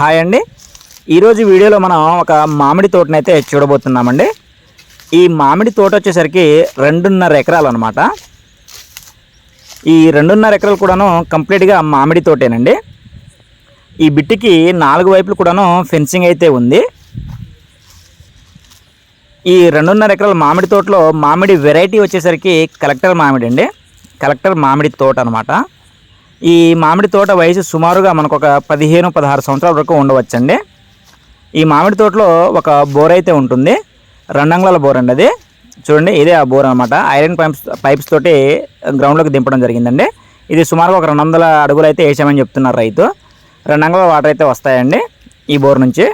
Hi అండి. ఈరోజు వీడియోలో మనం ఒక మామిడి తోటనైతే చూడబోతున్నామండి. ఈ మామిడి తోట వచ్చేసరికి రెండున్నర ఎకరాలు అనమాట ఈ రెండున్నర ఎకరాలు కూడాను కంప్లీట్గా మామిడి తోటేనండి. ఈ బిట్టికి నాలుగు వైపులు కూడాను ఫెన్సింగ్ అయితే ఉంది. ఈ రెండున్నర ఎకరాల మామిడి తోటలో మామిడి వెరైటీ వచ్చేసరికి కలెక్టర్ మామిడి అండి కలెక్టర్ మామిడి తోట అనమాట ఈ మామిడి తోట వయసు సుమారుగా మనకు ఒక పదిహేను పదహారు సంవత్సరాల వరకు ఉండవచ్చండి. ఈ మామిడి తోటలో ఒక బోర్ అయితే ఉంటుంది. రెండంగుళాల బోర్ అండి అది. చూడండి ఇదే ఆ బోర్ అనమాట ఐరన్ పైప్స్ పైప్స్ తోటి గ్రౌండ్లోకి దింపడం జరిగిందండి. ఇది సుమారుగా ఒక రెండు వందల అడుగులు అయితే వేసామని చెప్తున్నారు రైతు. రెండంగుల వాటర్ అయితే వస్తాయండి ఈ బోర్ నుంచి.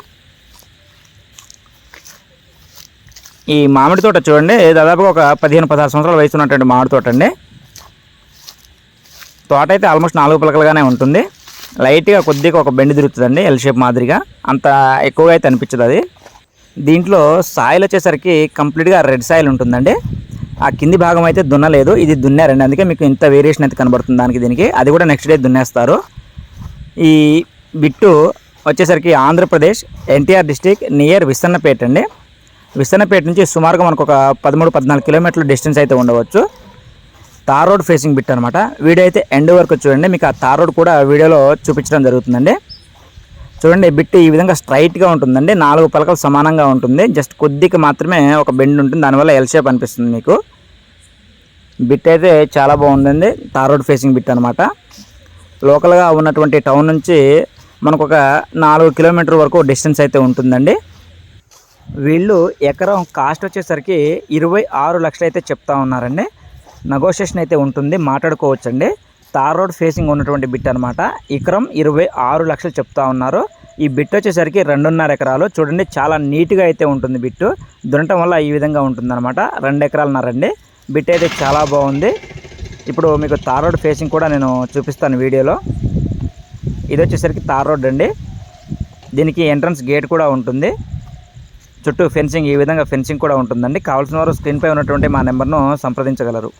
ఈ మామిడి తోట చూడండి దాదాపుగా ఒక పదిహేను పదహారు సంవత్సరాల వయసు ఉన్నటువంటి మామిడి తోట అండి. తోట అయితే ఆల్మోస్ట్ నాలుగు పిలకలుగానే ఉంటుంది. లైట్గా కొద్దిగా ఒక బెండ్ తిరుగుతుందండి ఎల్ షేప్ మాదిరిగా. అంత ఎక్కువగా అయితే అనిపించదు అది. దీంట్లో సాయిల్ వచ్చేసరికి కంప్లీట్గా రెడ్ సాయిల్ ఉంటుందండి. ఆ కింది భాగం అయితే దున్నలేదు ఇది దున్నారండి. అందుకే మీకు ఇంత వేరియేషన్ అయితే కనబడుతుంది దానికి దీనికి. అది కూడా నెక్స్ట్ డే దున్నేస్తారు. ఈ బిట్టు వచ్చేసరికి Andhra Pradesh NTR district near Vissannapeta అండి. విసన్నపేట నుంచి సుమారుగా మనకు ఒక పదమూడు పద్నాలుగు కిలోమీటర్ల డిస్టెన్స్ అయితే ఉండవచ్చు. తార్ రోడ్ ఫేసింగ్ బిట్ అనమాట వీడియో అయితే ఎండ్ వరకు చూడండి. మీకు ఆ తార్ రోడ్ కూడా వీడియోలో చూపించడం జరుగుతుందండి. చూడండి బిట్ ఈ విధంగా స్ట్రైట్గా ఉంటుందండి. నాలుగు పలకలు సమానంగా ఉంటుంది. జస్ట్ కొద్దిగా మాత్రమే ఒక బెండ్ ఉంటుంది. దానివల్ల ఎల్ షేప్ అనిపిస్తుంది మీకు. బిట్ అయితే చాలా బాగుందండి. తార్ రోడ్ ఫేసింగ్ బిట్ అనమాట లోకల్గా ఉన్నటువంటి టౌన్ నుంచి మనకు ఒక నాలుగు కిలోమీటర్ వరకు డిస్టెన్స్ అయితే ఉంటుందండి. వీళ్ళు ఎకరం కాస్ట్ వచ్చేసరికి ఇరవై ఆరు లక్షలు అయితే చెప్తా ఉన్నారండి. నెగోషియేషన్ అయితే ఉంటుంది మాట్లాడుకోవచ్చండి. తార్ రోడ్ ఫేసింగ్ ఉన్నటువంటి బిట్ అనమాట ఇక్రమ్ ఇరవై ఆరు లక్షలు చెప్తా ఉన్నారు. ఈ బిట్ వచ్చేసరికి రెండున్నర ఎకరాలు. చూడండి చాలా నీట్గా అయితే ఉంటుంది బిట్టు దున్నటం వల్ల ఈ విధంగా ఉంటుందన్నమాట. రెండు ఎకరాలన్నారండి బిట్ అయితే చాలా బాగుంది. ఇప్పుడు మీకు తార్ రోడ్ ఫేసింగ్ కూడా నేను చూపిస్తాను వీడియోలో. ఇది వచ్చేసరికి తార్ రోడ్ అండి. దీనికి ఎంట్రన్స్ గేట్ కూడా ఉంటుంది. చుట్టూ ఫెన్సింగ్ ఈ విధంగా ఫెన్సింగ్ కూడా ఉంటుందండి. కావాల్సిన వారు స్క్రీన్పై ఉన్నటువంటి మా నెంబర్ను సంప్రదించగలరు.